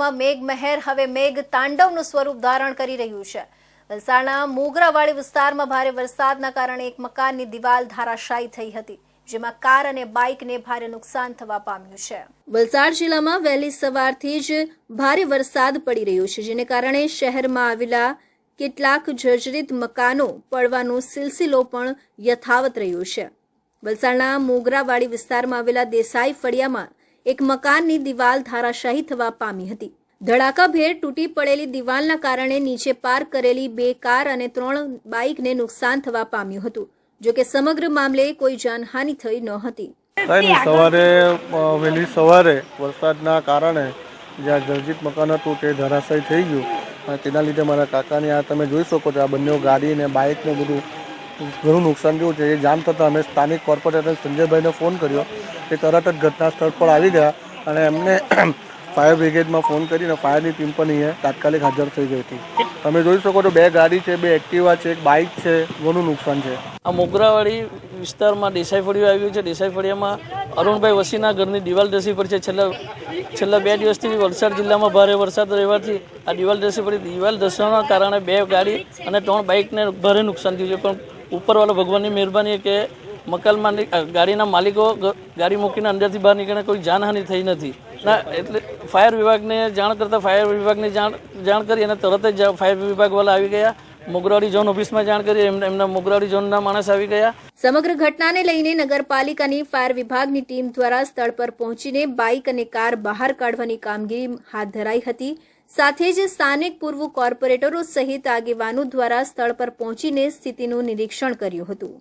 જિલ્લામાં મેઘમહેર હવે મેઘ તાંડવનું સ્વરૂપ ધારણ કરી રહ્યું છે. વલસાડના મોગરાવાડી વિસ્તારમાં ભારે વરસાદના કારણે એક મકાનની દિવાલ ધરાશાયી થઈ હતી, જેમાં કાર અને બાઇકને ભારે નુકસાન થવા પામ્યું છે. વલસાડ જિલ્લામાં વહેલી સવારથી જ ભારે વરસાદ પડી રહ્યો છે, જેને કારણે શહેરમાં આવેલા કેટલાક જર્જરિત મકાનો પડવાનો સિલસિલો પણ યથાવત રહ્યો છે. વલસાડના મોગરાવાડી વિસ્તારમાં આવેલા દેસાઈ ફળિયામાં એક મકાનની દિવાલ ધારાશાહી થવા પામી હતી. ધડાકાભેર તૂટી પડેલી દિવાલના કારણે નીચે પાર્ક કરેલી બે કાર અને ત્રણ બાઇકને નુકસાન થવા પામ્યું હતું, જો કે સમગ્ર મામલે કોઈ જાનહાનિ થઈ ન હતી. સવારે વહેલી સવારે વરસાદના કારણે જ્યાં જર્જિત મકાન હતું તે ધરાશય થઈ ગયું. તેના લીધે મારા કાકાની આ તમે જોઈ શકો છો, આ બંને ગાડી ને બાઇક ને બધું ઘણું નુકસાન થયું છે. એ જાણ થતાં અમે સ્થાનિક કોર્પોરેટર સંજયભાઈને ફોન કર્યો તે તરત જ ઘટના સ્થળ પર આવી ગયા અને એમને ફાયર બ્રિગેડમાં ફોન કરીને ફાયરની ટીમ પણ અહીંયા તાત્કાલિક હાજર થઈ ગઈ હતી. તમે જોઈ શકો છો, બે ગાડી છે, બે એક્ટિવા છે, એક બાઇક છે, ઘણું નુકસાન છે. આ મોગરાવાડી વિસ્તારમાં દેસાઈ ફળિયું આવ્યું છે. દેસાઈ ફળિયામાં અરુણભાઈ વસીના ઘરની દિવાલ ધસી પર છે. છેલ્લા છેલ્લા બે દિવસથી વલસાડ જિલ્લામાં ભારે વરસાદ રહેવાથી આ દિવાલ ધસી પડી. દિવાલ ધસવાના કારણે બે ગાડી અને ત્રણ બાઇકને ભારે નુકસાન થયું છે. પણ ઉપરવાળા ભગવાનની મહેરબાની કે મકાનમાં ગાડીના માલિકો ગાડી મૂકીને અંદરથી બહાર નીકળીને કોઈ જાનહાનિ થઈ નથી. ના, એટલે ફાયર વિભાગને જાણ કરતાં ફાયર વિભાગને જાણ જાણ કરી અને તરત જ ફાયર વિભાગવાળા આવી ગયા. મોગરાવાડી ઝોન ઓફિસમાં જાણ કરી એમને મોગરાવાડી ઝોનના માણસ આવી ગયા. સમગ્ર ઘટનાને લઈને નગરપાલિકાની ફાયર વિભાગની ટીમ દ્વારા સ્થળ પર પહોંચીને બાઇક અને કાર બહાર કાઢવાની કામગીરી હાથ ધરાઈ હતી. સાથે જ સ્થાનિક પૂર્વ કોર્પોરેટરો સહિત આગેવાનો દ્વારા સ્થળ પર પહોંચીને સ્થિતિનું નિરીક્ષણ કર્યું હતું.